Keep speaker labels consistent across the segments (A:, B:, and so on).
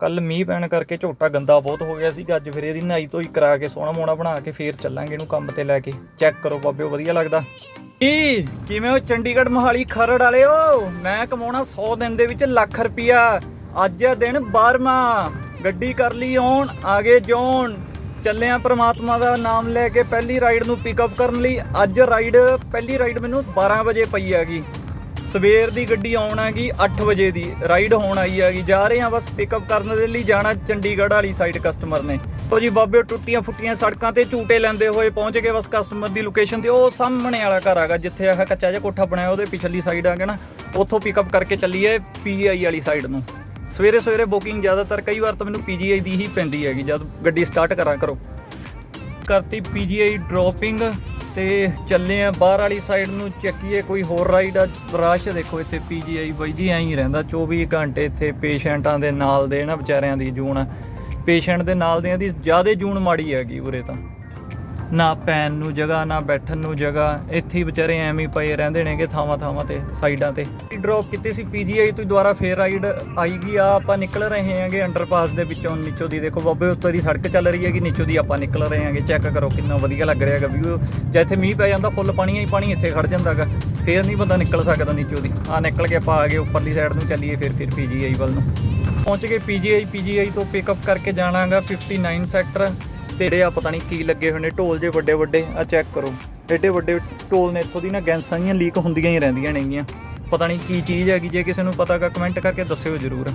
A: ਕੱਲ ਮੀਂਹ ਪੈਣ ਕਰਕੇ ਝੋਟਾ ਗੰਦਾ ਬਹੁਤ ਹੋ ਗਿਆ ਸੀਗਾ, ਅੱਜ ਫਿਰ ਇਹਦੀ ਨਹਾਈ ਧੋਈ ਕਰਾ ਕੇ ਸੋਹਣਾ ਮੋਣਾ ਬਣਾ ਕੇ ਫੇਰ ਚੱਲਾਂਗੇ ਇਹਨੂੰ ਕੰਮ ਤੇ ਲੈ ਕੇ। ਚੈੱਕ ਕਰੋ ਬਾਬਿਓ, ਵਧੀਆ ਲੱਗਦਾ। ਕੀ? ਕਿਵੇਂ ਹੋ ਚੰਡੀਗੜ੍ਹ ਮੋਹਾਲੀ ਖਰੜ ਵਾਲਿਓ? ਮੈਂ ਕਮਾਉਣਾ 100 ਦਿਨ ਦੇ ਵਿੱਚ ਲੱਖ ਰੁਪਿਆ ਅੱਜ ਆ ਦਿਨ 12ਵਾਂ ਗੱਡੀ ਕਰ ਲਈ ਔਨ ਆਗੇ ਜੋਨ ਚੱਲਿਆ ਪ੍ਰਮਾਤਮਾ ਦਾ ਨਾਮ ਲੈ ਕੇ ਪਹਿਲੀ ਰਾਈਡ ਨੂੰ ਪਿਕਅਪ ਕਰਨ ਲਈ। ਅੱਜ ਰਾਈਡ, ਪਹਿਲੀ ਰਾਈਡ ਮੈਨੂੰ 12 ਵਜੇ ਪਈ ਹੈਗੀ। ਸਵੇਰ ਦੀ ਗੱਡੀ ਆਉਣ ਹੈਗੀ 8 ਵਜੇ ਦੀ ਰਾਈਡ ਹੋਣ ਆਈ ਹੈਗੀ। ਜਾ ਰਹੇ ਹਾਂ ਬਸ ਪਿਕਅਪ ਕਰਨ ਦੇ ਲਈ, ਜਾਣਾ ਚੰਡੀਗੜ੍ਹ ਵਾਲੀ ਸਾਈਡ ਕਸਟਮਰ ਨੇ। ਉਹ ਜੀ, ਬਾਬੇ ਟੁੱਟੀਆਂ ਫੁੱਟੀਆਂ ਸੜਕਾਂ ਤੇ ਝੂਟੇ ਲੈਂਦੇ ਹੋਏ ਪਹੁੰਚ ਗਏ ਬਸ ਕਸਟਮਰ ਦੀ ਲੋਕੇਸ਼ਨ ਤੇ। ਉਹ ਸਾਹਮਣੇ ਵਾਲਾ ਘਰ ਹੈਗਾ, ਜਿੱਥੇ ਆਹ ਕੱਚਾ ਜਿਹਾ ਕੋਠਾ ਬਣਾਇਆ ਉਹਦੇ ਪਿਛਲੀ ਸਾਈਡ ਆ ਗਿਆ ਨਾ, ਉੱਥੋਂ ਪਿਕਅਪ ਕਰਕੇ ਚੱਲੀਏ ਪੀਆਈ ਵਾਲੀ ਸਾਈਡ ਨੂੰ। ਸਵੇਰੇ ਸਵੇਰੇ ਬੁਕਿੰਗ ਜ਼ਿਆਦਾਤਰ ਕਈ ਵਾਰ ਤਾਂ ਮੈਨੂੰ ਪੀਜੀਆਈ ਦੀ ਹੀ ਪੈਂਦੀ ਹੈਗੀ, ਜਦ ਗੱਡੀ ਸਟਾਰਟ ਕਰਾਂ ਕਰੋ। ਕਰਤੀ ਪੀਜੀਆਈ ਡ੍ਰੌਪਿੰਗ ਤੇ ਚੱਲੇ ਆ, ਬਾਹਰ ਵਾਲੀ ਸਾਈਡ ਨੂੰ ਚੱਕੀਏ, ਕੋਈ ਹੋਰ ਰਾਈਡ ਆ। ਰਸ਼ ਦੇਖੋ ਇੱਥੇ ਪੀਜੀਆਈ ਬਾਈ ਜੀ, ਐਂ ਹੀ ਰਹਿੰਦਾ। 24 ਘੰਟੇ ਇੱਥੇ ਪੇਸ਼ੈਂਟਾਂ ਦੇ ਨਾਲ ਦੇ ਨਾ ਵਿਚਾਰਿਆਂ ਦੀ ਜੂਨ ਪੇਸ਼ੈਂਟ ਦੇ ਨਾਲ ਦੇ ਦੀ ਜ਼ਿਆਦਾ ਜੂਨ ਮਾੜੀ ਹੈਗੀ ਉਰੇ ਤਾਂ। ਨਾ ਪੈਣ ਨੂੰ ਜਗ੍ਹਾ, ਨਾ ਬੈਠਣ ਨੂੰ ਜਗ੍ਹਾ। ਇੱਥੇ ਹੀ ਵਿਚਾਰੇ ਐਵੇਂ ਹੀ ਪਏ ਰਹਿੰਦੇ ਨੇਗੇ ਥਾਵਾਂ ਥਾਵਾਂ ਤੇ, ਸਾਈਡਾਂ ਤੇ। ਡ੍ਰੌਪ ਕੀਤੀ ਸੀ ਪੀਜੀਆਈ ਤੋਂ ਦੁਬਾਰਾ ਫੇਰ ਰਾਈਡ ਆਈਗੀ ਆ, ਆਪਾਂ ਨਿਕਲ ਰਹੇ ਹਾਂਗੇ ਅੰਡਰਪਾਸ ਦੇ ਵਿੱਚੋਂ ਨੀਚੋ ਦੀ। ਦੇਖੋ ਬਾਬੇ, ਉੱਤੋਂ ਦੀ ਸੜਕ ਚੱਲ ਰਹੀ ਹੈਗੀ, ਨੀਚੋ ਦੀ ਆਪਾਂ ਨਿਕਲ ਰਹੇ ਹਾਂਗੇ। ਚੈੱਕ ਕਰੋ ਕਿੰਨਾ ਵਧੀਆ ਲੱਗ ਰਿਹਾ ਹੈਗਾ ਵੀਊ ਜੇ ਇੱਥੇ ਮੀਂਹ ਪੈ ਜਾਂਦਾ, ਫੁੱਲ ਪਾਣੀ ਹੀ ਪਾਣੀ ਇੱਥੇ ਖੜ ਜਾਂਦਾਗਾ ਫੇਰ ਨਹੀਂ ਬੰਦਾ ਨਿਕਲ ਸਕਦਾ ਨੀਚੋ ਦੀ। ਆ ਨਿਕਲ ਕੇ ਆਪਾਂ ਆ ਗਏ ਉੱਪਰਲੀ ਸਾਈਡ ਨੂੰ, ਚੱਲੀਏ ਫਿਰ ਫਿਰ ਪੀਜੀਆਈ ਵੱਲ ਨੂੰ। ਪਹੁੰਚ ਗਏ ਪੀਜੀਆਈ ਪੀਜੀਆਈ ਤੋਂ ਪਿਕਅਪ ਕਰਕੇ ਜਾਣਾਗਾ 59 ਸੈਕਟਰ ਤੇਰੇ ਆ, ਪਤਾ ਨਹੀਂ ਕੀ ਲੱਗੇ ਹੋਏ ਨੇ, ਢੋਲ ਜੇ ਵੱਡੇ ਵੱਡੇ ਆ ਚੈੱਕ ਕਰੋ। ਏਡੇ ਵੱਡੇ ਢੋਲ ਨੇ ਇੱਥੋਂ ਦੀ ਨਾ ਗੈਸਾਂ ਜੀਆਂ ਲੀਕ ਹੁੰਦੀਆਂ ਹੀ ਰਹਿੰਦੀਆਂ ਨੇਗੀਆਂ। ਪਤਾ ਨਹੀਂ ਕੀ ਚੀਜ਼ ਹੈਗੀ, ਜੇ ਕਿਸੇ ਨੂੰ ਪਤਾ ਕਾ ਕਮੈਂਟ ਕਰਕੇ ਦੱਸਿਓ ਜਰੂਰ।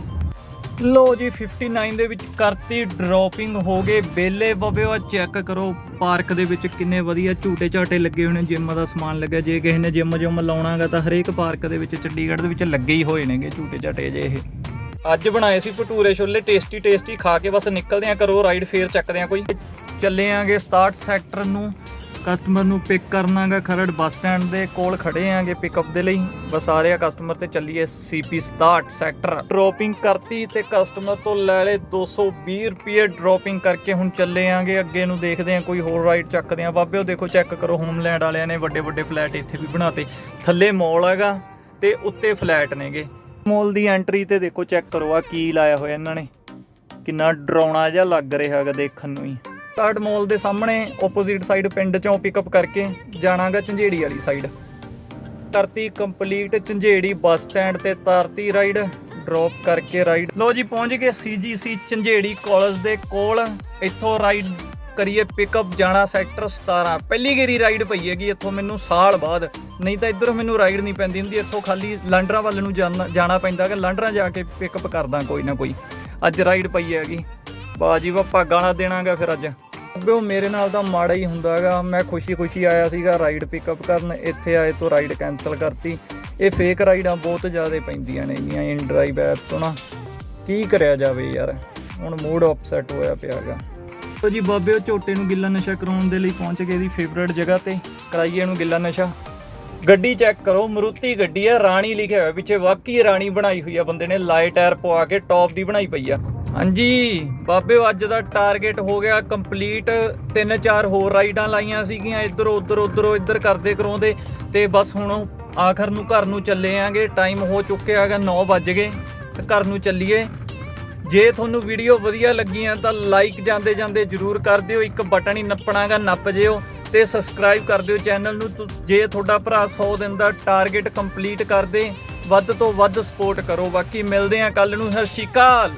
A: ਲੋ ਜੀ 59 ਦੇ ਵਿੱਚ ਕਰਤੀ ਡ੍ਰੌਪਿੰਗ ਹੋ ਗਏ, ਬੇਲੇ ਆ ਚੈੱਕ ਕਰੋ ਪਾਰਕ ਦੇ ਵਿੱਚ ਕਿੰਨੇ ਵਧੀਆ ਝੂਟੇ ਝਾਟੇ ਲੱਗੇ ਹੋਏ ਨੇ ਜਿਮ ਦਾ ਸਮਾਨ ਲੱਗਿਆ, ਜੇ ਕਿਸੇ ਨੇ ਜਿਮ ਜੁਮ ਲਾਉਣਾਗਾ ਤਾਂ ਹਰੇਕ ਪਾਰਕ ਦੇ ਵਿੱਚ, ਚੰਡੀਗੜ੍ਹ ਦੇ ਵਿੱਚ ਲੱਗੇ ਹੀ ਹੋਏ ਨੇਗੇ ਝੂਟੇ ਝਾਟੇ ਜੇ ਇਹ ਅੱਜ ਬਣਾਏ ਸੀ ਭਟੂਰੇ ਛੋਲੇ ਟੇਸਟੀ ਟੇਸਟੀ ਖਾ ਕੇ ਬਸ ਨਿਕਲਦੇ ਆ ਕਰੋ ਰਾਈਡ ਫੇਰ ਚੱਕਦੇ ਆ ਕੋਈ। ਚੱਲੇ ਆਂਗੇ 67 ਸੈਕਟਰ ਨੂੰ ਕਸਟਮਰ ਨੂੰ ਪਿਕ ਕਰਨਾਗਾ ਖਰੜ ਬੱਸ ਸਟੈਂਡ ਦੇ ਕੋਲ ਖੜੇ ਆਂਗੇ ਪਿਕਅਪ ਦੇ ਲਈ। ਬਸ ਆ ਰਿਹਾ ਕਸਟਮਰ ਤੇ ਚੱਲੀਏ ਸੀਪੀ 67 ਸੈਕਟਰ ਡ੍ਰੌਪਿੰਗ ਕਰਤੀ ਤੇ ਕਸਟਮਰ ਤੋਂ ਲੈ ਲਏ 220 ਰੁਪਏ ਡ੍ਰੌਪਿੰਗ ਕਰਕੇ ਹੁਣ ਚੱਲੇ ਆਂਗੇ, ਅੱਗੇ ਨੂੰ ਦੇਖਦੇ ਆ ਕੋਈ ਹੋਰ ਰਾਈਡ ਚੱਕਦੇ ਬਾਬੇ, ਉਹ ਦੇਖੋ ਚੈੱਕ ਕਰੋ ਹੋਮਲੈਂਡ ਵਾਲਿਆਂ ਨੇ ਵੱਡੇ ਵੱਡੇ ਫਲੈਟ ਇੱਥੇ ਵੀ ਬਣਾਤੇ। ਥੱਲੇ ਮਾਲ ਹੈਗਾ ਤੇ ਉੱਤੇ ਫਲੈਟ ਨੇਗੇ। ਮਾਲ ਦੀ ਐਂਟਰੀ ਤੇ ਦੇਖੋ ਚੈੱਕ ਕਰੋ ਆ ਕੀ ਲਾਇਆ ਹੋਇਆ ਇਹਨਾਂ ਨੇ। ਕਿੰਨਾ ਡਰਾਉਣਾ ਜਿਹਾ ਲੱਗ ਰਿਹਾ ਹੈਗਾ ਦੇਖਣ ਨੂੰ ਹੀ। ਕਾਰਡ ਮਾਲ ਦੇ ਸਾਹਮਣੇ ਆਪੋਜ਼ਿਟ ਸਾਈਡ ਪਿੰਡ ਚੋਂ ਪਿਕਅਪ ਕਰਕੇ ਜਾਣਾਗਾ ਝੰਜੇੜੀ ਵਾਲੀ ਸਾਈਡ ਕਰਤੀ ਕੰਪਲੀਟ ਝੰਜੇੜੀ ਬੱਸ ਸਟੈਂਡ ਤੇ ਤਾਰਤੀ ਰਾਈਡ ਡ੍ਰੌਪ ਕਰਕੇ ਰਾਈਡ ਲੋ ਜੀ, ਪਹੁੰਚ ਗਏ ਸੀਜੀਸੀ ਝੰਜੇੜੀ ਕਾਲਜ ਦੇ ਕੋਲ। ਇੱਥੋਂ ਰਾਈਡ ਕਰੀਏ ਪਿਕਅਪ ਜਾਣਾ ਸੈਕਟਰ 17 ਪਹਿਲੀ ਗੇਰੀ ਰਾਈਡ ਪਈ ਹੈਗੀ, ਇੱਥੋਂ ਮੈਨੂੰ ਸਾਲ ਬਾਅਦ। ਨਹੀਂ ਤਾਂ ਇੱਧਰ ਮੈਨੂੰ ਰਾਈਡ ਨਹੀਂ ਪੈਂਦੀ ਹੁੰਦੀ, ਇੱਥੋਂ ਖਾਲੀ ਲਾਂਡਰਾਂ ਵੱਲ ਨੂੰ ਜਾਣਾ ਜਾਣਾ ਪੈਂਦਾ ਕਿ ਲਾਂਡਰਾਂ ਜਾ ਕੇ ਪਿਕਅਪ ਕਰਦਾ ਕੋਈ ਨਾ ਕੋਈ। ਅੱਜ ਰਾਈਡ ਪਈ ਹੈਗੀ। ਬਾਜੀ ਵਾ ਗਾਣਾ ਦੇਣਾਗਾ ਫਿਰ ਅੱਜ। ਉਹ ਮੇਰੇ ਨਾਲ ਤਾਂ ਮਾੜਾ ਹੀ ਹੁੰਦਾਗਾ ਮੈਂ ਖੁਸ਼ੀ-ਖੁਸ਼ੀ ਆਇਆ ਸੀਗਾ ਰਾਈਡ ਪਿਕਅਪ ਕਰਨ। ਇੱਥੇ ਆਏ ਤੋਂ ਰਾਈਡ ਕੈਨਸਲ ਕਰਤੀ। ਇਹ ਫੇਕ ਰਾਈਡਾਂ ਬਹੁਤ ਜ਼ਿਆਦਾ ਪੈਂਦੀਆਂ ਨੇ ਜੀਆਂ ਇਨ ਡਰਾਈਵ ਐਪ ਤੋਂ ਨਾ। ਕੀ ਕਰਿਆ ਜਾਵੇ ਯਾਰ। ਹੁਣ ਮੂਡ ਅਪਸੈਟ ਹੋਇਆ ਪਿਆਗਾ ਤੋ ਜੀ ਬਾਬੇ, ਉਹ ਝੋਟੇ ਨੂੰ ਗਿੱਲਾ ਨਸ਼ਾ ਕਰਾਉਣ ਦੇ ਲਈ ਪਹੁੰਚ ਗਏ ਦੀ ਫੇਵਰੇਟ ਜਗ੍ਹਾ ਤੇ। ਕਰਾਈਏ ਇਹਨੂੰ ਗਿੱਲਾ ਨਸ਼ਾ। ਗੱਡੀ ਚੈੱਕ ਕਰੋ, ਮਰੂਤੀ ਗੱਡੀ ਹੈ ਰਾਣੀ ਲਿਖਿਆ ਹੋਇਆ ਪਿੱਛੇ, ਵਾਕਈ ਰਾਣੀ ਬਣਾਈ ਹੋਈ ਆ ਬੰਦੇ ਨੇ ਲਾਈਟ ਟਾਇਰ ਪਵਾ ਕੇ ਟੌਪ ਦੀ ਬਣਾਈ ਪਈ ਆ। ਹਾਂਜੀ, ਬਾਬੇ, ਅੱਜ ਦਾ ਟਾਰਗੇਟ ਹੋ ਗਿਆ ਕੰਪਲੀਟ ਤਿੰਨ ਚਾਰ ਹੋਰ ਰਾਈਡਾਂ ਲਾਈਆਂ ਸੀਗੀਆਂ, ਇੱਧਰ, ਉੱਧਰ, ਉੱਧਰੋਂ, ਇੱਧਰ ਕਰਦੇ ਕਰਾਉਂਦੇ। ਤੇ ਬਸ ਹੁਣ ਆਖਰ ਨੂੰ ਘਰ ਨੂੰ ਚੱਲੇ ਆਂਗੇ ਟਾਈਮ ਹੋ ਚੁੱਕਿਆ ਹੈਗਾ 9 ਵੱਜ ਗਏ। ਘਰ ਨੂੰ ਚੱਲੀਏ। ਜੇ ਤੁਹਾਨੂੰ ਵੀਡੀਓ ਵਧੀਆ ਲੱਗੀਆਂ ਤਾਂ ਲਾਈਕ ਜਾਂਦੇ ਜਾਂਦੇ ਜਰੂਰ ਕਰ ਦਿਓ। ਇੱਕ ਬਟਨ ਹੀ ਨੱਪਣਾਗਾ, ਨੱਪ ਜਿਓ ਤੇ ਸਬਸਕ੍ਰਾਈਬ ਕਰ ਦਿਓ ਚੈਨਲ ਨੂੰ। ਜੇ ਤੁਹਾਡਾ ਭਰਾ 100 ਦਿਨ ਦਾ ਟਾਰਗੇਟ ਕੰਪਲੀਟ ਕਰ ਦੇ, ਵੱਧ ਤੋਂ ਵੱਧ ਸਪੋਰਟ ਕਰੋ। ਬਾਕੀ ਮਿਲਦੇ ਆ ਕੱਲ ਨੂੰ। ਸਤਿ ਸ਼੍ਰੀ ਅਕਾਲ।